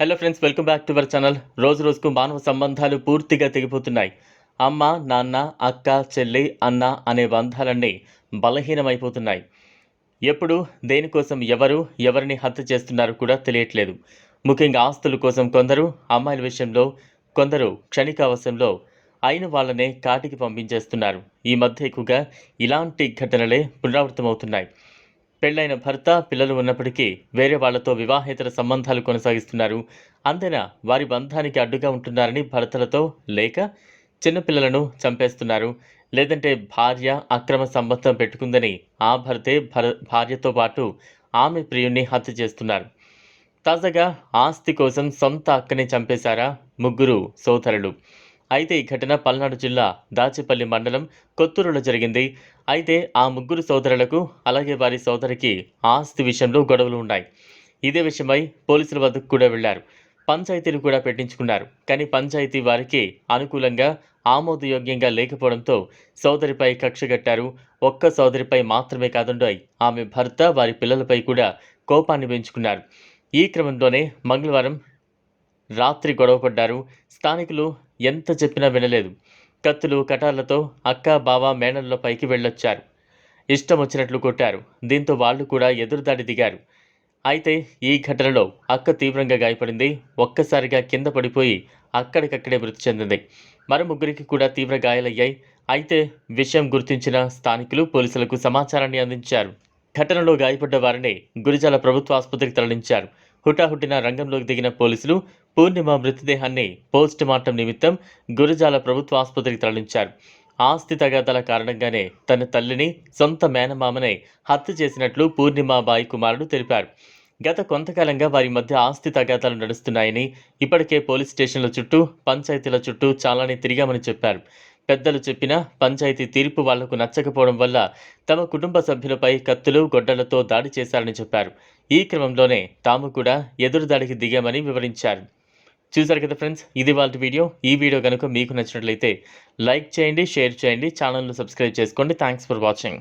Hello friends welcome back to our channel రోజు రోజుకు మానవ సంబంధాలు పూర్తిగా తెగిపోతున్నాయి. అమ్మ నాన్న అక్క చెల్లి అన్న అనే బంధాలన్నీ బలహీనమైపోతున్నాయి. ఎప్పుడు దేనికోసం ఎవరు ఎవరిని హత్య చేస్తున్నారో కూడా తెలియట్లేదు. ముఖ్యంగా ఆస్తుల కోసం కొందరు అమ్మాయిల విషయంలో కొందరు క్షణిక అవసరంలో అయిన వాళ్ళనే కాటికి పంపించేస్తున్నారు. ఈ మధ్య ఎక్కువగా ఇలాంటి ఘటనలే పునరావృతమవుతున్నాయి. పెళ్ళైన భర్త పిల్లలు ఉన్నప్పటికీ వేరే వాళ్ళతో వివాహేతర సంబంధాలు కొనసాగిస్తున్నారు. అంతేనా వారి బంధానికి అడ్డుగా ఉంటున్నారని భర్తలతో లేక చిన్నపిల్లలను చంపేస్తున్నారు. లేదంటే భార్య అక్రమ సంబంధం పెట్టుకుందని ఆ భర్తే భర భార్యతో పాటు ఆమె ప్రియుణ్ణి హత్య చేస్తున్నారు. తాజాగా ఆస్తి కోసం సొంత అక్కని చంపేశారా ముగ్గురు సోదరులు. అయితే ఈ ఘటన పల్నాడు జిల్లా దాచేపల్లి మండలం కొత్తూరులో జరిగింది. అయితే ఆ ముగ్గురు సోదరులకు అలాగే వారి సోదరికి ఆస్తి విషయంలో గొడవలు ఉన్నాయి. ఇదే విషయమై పోలీసుల వద్దకు కూడా వెళ్ళారు. పంచాయతీలు కూడా పెట్టించుకున్నారు. కానీ పంచాయతీ వారికి అనుకూలంగా ఆమోదయోగ్యంగా లేకపోవడంతో సోదరిపై కక్షగట్టారు ఒక్క సోదరిపై మాత్రమే కాదుండాయి ఆమె భర్త వారి పిల్లలపై కూడా కోపాన్ని పెంచుకున్నారు. ఈ క్రమంలోనే మంగళవారం రాత్రి గొడవపడ్డారు. స్థానికులు ఎంత చెప్పినా వినలేదు. కత్తులు కటార్లతో అక్క బావ మేనల్లో పైకి వెళ్ళొచ్చారు. ఇష్టం వచ్చినట్లు కొట్టారు. దీంతో వాళ్ళు కూడా ఎదురుదాడి దిగారు. అయితే ఈ ఘటనలో అక్క తీవ్రంగా గాయపడింది. ఒక్కసారిగా కింద పడిపోయి అక్కడికక్కడే మృతి చెందింది. మరో ముగ్గురికి కూడా తీవ్ర గాయాలయ్యాయి. అయితే విషయం గుర్తించిన స్థానికులు పోలీసులకు సమాచారాన్ని అందించారు. ఘటనలో గాయపడ్డ వారిని గురిజాల ప్రభుత్వ ఆసుపత్రికి తరలించారు. హుటాహుటిన రంగంలోకి దిగిన పోలీసులు పూర్ణిమ మృతదేహాన్ని పోస్ట్ మార్టం నిమిత్తం గురజాల ప్రభుత్వ ఆసుపత్రికి తరలించారు. ఆస్తి తగాదాల కారణంగానే తన తల్లిని సొంత మేనమామనే హత్య చేసినట్లు పూర్ణిమాబాయి కుమారుడు తెలిపారు. గత కొంతకాలంగా వారి మధ్య ఆస్తి తగాదాలు నడుస్తున్నాయని ఇప్పటికే పోలీస్ స్టేషన్ల చుట్టూ పంచాయతీల చుట్టూ చాలానే తిరిగామని చెప్పారు. పెద్దలు చెప్పిన పంచాయతీ తీర్పు వాళ్ళకు నచ్చకపోవడం వల్ల తమ కుటుంబ సభ్యులపై కత్తులు గొడ్డలతో దాడి చేశారని చెప్పారు. ఈ క్రమంలోనే తాము కూడా ఎదురుదాడికి దిగామని వివరించారు. చూసారు కదా ఫ్రెండ్స్ ఇది వాళ్ళ వీడియో. ఈ వీడియో కనుక మీకు నచ్చినట్లయితే లైక్ చేయండి షేర్ చేయండి ఛానల్ను సబ్స్క్రైబ్ చేసుకోండి. Thanks for watching.